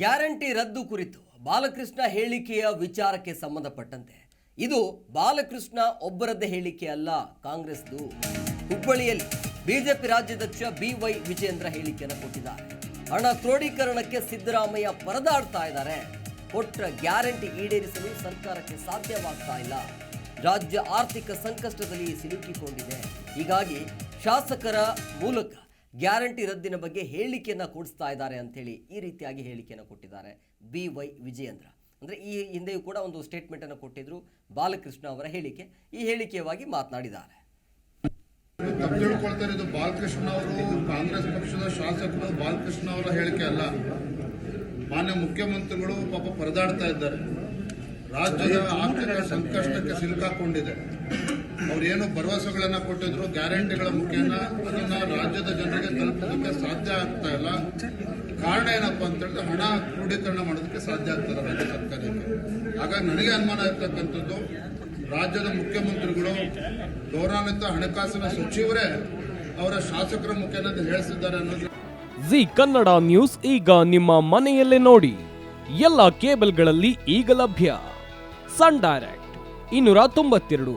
Guarantee ರದ್ದು ಕುರಿತು ಬಾಲಕೃಷ್ಣ ಹೇಳಿಕೆಯ ವಿಚಾರಕ್ಕೆ ಸಂಬಂಧಪಟ್ಟಂತೆ. ಇದು ಬಾಲಕೃಷ್ಣ ಒಬ್ಬರದ್ದೇ ಹೇಳಿಕೆ ಅಲ್ಲ, ಕಾಂಗ್ರೆಸ್ದು. ಹುಬ್ಬಳ್ಳಿಯಲ್ಲಿ ಬಿಜೆಪಿ ರಾಜ್ಯಾಧ್ಯಕ್ಷ ಬಿ ವೈ ವಿಜೇಂದ್ರ ಹೇಳಿಕೆಯನ್ನು ಕೊಟ್ಟಿದ್ದಾರೆ. ಹಣ ಕ್ರೋಢೀಕರಣಕ್ಕೆ ಸಿದ್ದರಾಮಯ್ಯ ಪರದಾಡ್ತಾ ಇದ್ದಾರೆ. ಕೊಟ್ಟ ಗ್ಯಾರಂಟಿ ಈಡೇರಿಸಲು ಸರ್ಕಾರಕ್ಕೆ ಸಾಧ್ಯವಾಗ್ತಾ ಇಲ್ಲ. ರಾಜ್ಯ ಆರ್ಥಿಕ ಸಂಕಷ್ಟದಲ್ಲಿ ಸಿಲುಕಿಕೊಂಡಿದೆ. ಹೀಗಾಗಿ ಶಾಸಕರ ಮೂಲಕ ಗ್ಯಾರಂಟಿ ರದ್ದಿನ ಬಗ್ಗೆ ಹೇಳಿಕೆಯನ್ನು ಕೊಡಿಸ್ತಾ ಇದ್ದಾರೆ ಅಂಥೇಳಿ ಈ ರೀತಿಯಾಗಿ ಹೇಳಿಕೆಯನ್ನು ಕೊಟ್ಟಿದ್ದಾರೆ ಬಿ ವೈ ವಿಜಯೇಂದ್ರ. ಅಂದ್ರೆ ಈ ಹಿಂದೆಯೂ ಕೂಡ ಒಂದು ಸ್ಟೇಟ್ಮೆಂಟ್ ಕೊಟ್ಟಿದ್ದರು ಬಾಲಕೃಷ್ಣ ಅವರ ಹೇಳಿಕೆ. ಈ ಹೇಳಿಕೆಯವಾಗಿ ಮಾತನಾಡಿದ್ದಾರೆ. ಇರೋದು ಬಾಲಕೃಷ್ಣ ಅವರು, ಕಾಂಗ್ರೆಸ್ ಪಕ್ಷದ ಶಾಸಕರು, ಬಾಲಕೃಷ್ಣ ಅವರ ಹೇಳಿಕೆ ಅಲ್ಲ. ಮಾನ್ಯ ಮುಖ್ಯಮಂತ್ರಿಗಳು ಪಾಪ ಪರದಾಡ್ತಾ ಇದ್ದಾರೆ. ರಾಜ್ಯದ ಆರ್ಥಿಕ ಸಂಕಷ್ಟಕ್ಕೆ ಸಿಲುಕಾಕೊಂಡಿದೆ. ಅವ್ರು ಏನು ಭರವಸೆಗಳನ್ನ ಕೊಟ್ಟಿದ್ರು, ಗ್ಯಾರಂಟಿಗಳ ಮುಖೇನ ಅದನ್ನ ರಾಜ್ಯದ ಜನರಿಗೆ ತಲುಪೋದಕ್ಕೆ ಸಾಧ್ಯ ಆಗ್ತಾ ಇಲ್ಲ. ಕಾರಣ ಏನಪ್ಪಾ ಅಂತ ಹೇಳಿದ್ರೆ ಹಣ ಕ್ರೋಢೀಕರಣ ಮಾಡೋದಕ್ಕೆ ಸಾಧ್ಯ ಆಗ್ತದೆ ರಾಜ್ಯ ಸರ್ಕಾರಕ್ಕೆ. ಹಾಗಾಗಿ ನನಗೆ ಅನುಮಾನ ಇರ್ತಕ್ಕಂಥದ್ದು, ರಾಜ್ಯದ ಮುಖ್ಯಮಂತ್ರಿಗಳು ಗೌರವಾನ್ವಿತ ಹಣಕಾಸಿನ ಸಚಿವರೇ ಅವರ ಶಾಸಕರ ಮುಖೇನ ಹೇಳಿಸಿದ್ದಾರೆ ಅನ್ನೋದು. ಜಿ ಕನ್ನಡ ನ್ಯೂಸ್ ಈಗ ನಿಮ್ಮ ಮನೆಯಲ್ಲೇ ನೋಡಿ. ಎಲ್ಲ ಕೇಬಲ್ಗಳಲ್ಲಿ ಈಗ ಲಭ್ಯ. ಸನ್ ಡೈರೆಕ್ಟ್, ಇನ್ನೂರ ತೊಂಬತ್ತೆರಡು.